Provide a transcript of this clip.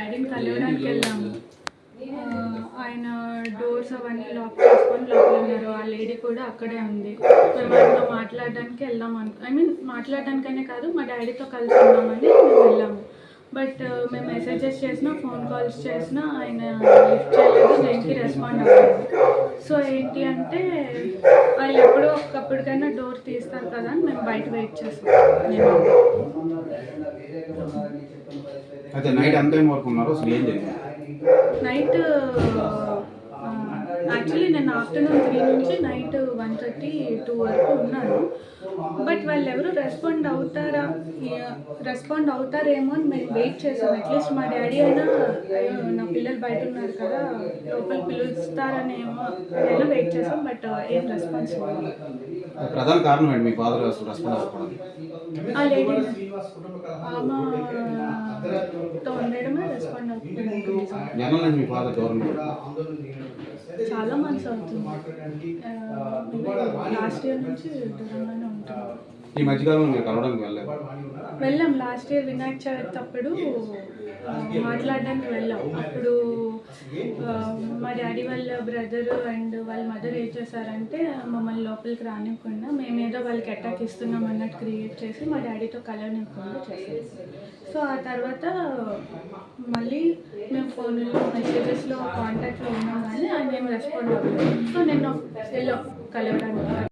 డాడీని కలవడానికి వెళ్ళాము ఆయన డోర్స్ అవన్నీ లాక్ చేసుకొని లోపల ఉన్నారు. ఆ లేడీ కూడా అక్కడే ఉంది. మేము ఆయనతో మాట్లాడడానికి వెళ్దాం అను ఐ మీన్ మాట్లాడడానికనే కాదు మా డాడీతో కలిసి ఉన్నామని మేము వెళ్ళాము బట్ మేము మెసేజెస్ చేసినా ఫోన్ కాల్స్ చేసినా ఆయన లిఫ్ట్ చేయలేదు దేనికి రెస్పాండ్ అవ్వలేదు. సో ఏంటి అంటే వాళ్ళు ఎప్పుడో ఒక్కప్పటికైనా డోర్ తీస్తారు కదా అని మేము బయట వెయిట్ చేస్తాం. నైట్ నైట్ యాక్చువల్లీ నేను ఆఫ్టర్నూన్ త్రీ నుంచి నైట్ వన్ థర్టీ టూ వరకు ఉన్నాను. వాళ్ళు ఎవరు రెస్పాండ్ అవుతారా రెస్పాండ్ అవుతారేమో అని మేము వెయిట్ చేసాం. అట్లీస్ట్ మా డాడీ అయినా "అయ్యో, నా పిల్లలు బయట ఉన్నారు కదా లోపల పిలుస్తారనేమో అయినా వెయిట్ చేసాం బట్ ఏం రెస్పాన్స్ ప్రధాన కారణం ఏంటి? మీ ఫాదర్ రెస్పాండ్ అవ్వకపోవడానికి? ఆ లేడీ ఆమెతో ఉండడమే రెస్పాండ్ అవుతుంది. మీ ఫాదర్ దూరం చాలా మంత్స్ అవుతుంది. లాస్ట్ ఇయర్ నుంచి దూరంగానే ఉంటున్నాం. ఈ మధ్యకాలంలో మీరు కలవడానికి వెళ్ళలేదు? వెళ్ళాం. లాస్ట్ ఇయర్ వినాయక చవితి అప్పుడు మాట్లాడడానికి వెళ్ళాం. అప్పుడు మా డాడీ వాళ్ళ బ్రదర్ అండ్ వాళ్ళ మదర్ ఏం చేశారంటే మమ్మల్ని లోపలికి రానివ్వకుండా మేమేదో వాళ్ళకి అటాక్ ఇస్తున్నాం అన్నట్టు క్రియేట్ చేసి మా డాడీతో కలవనివ్వకుండా చేశారు. సో ఆ తర్వాత మళ్ళీ మేము ఫోన్లో మెసేజెస్లో కాంటాక్ట్లో ఉన్నాం కానీ ఆయన ఏం రెస్పాండ్ అవ్వలేదు. సో నేను వెళ్ళాం కలవడానికి.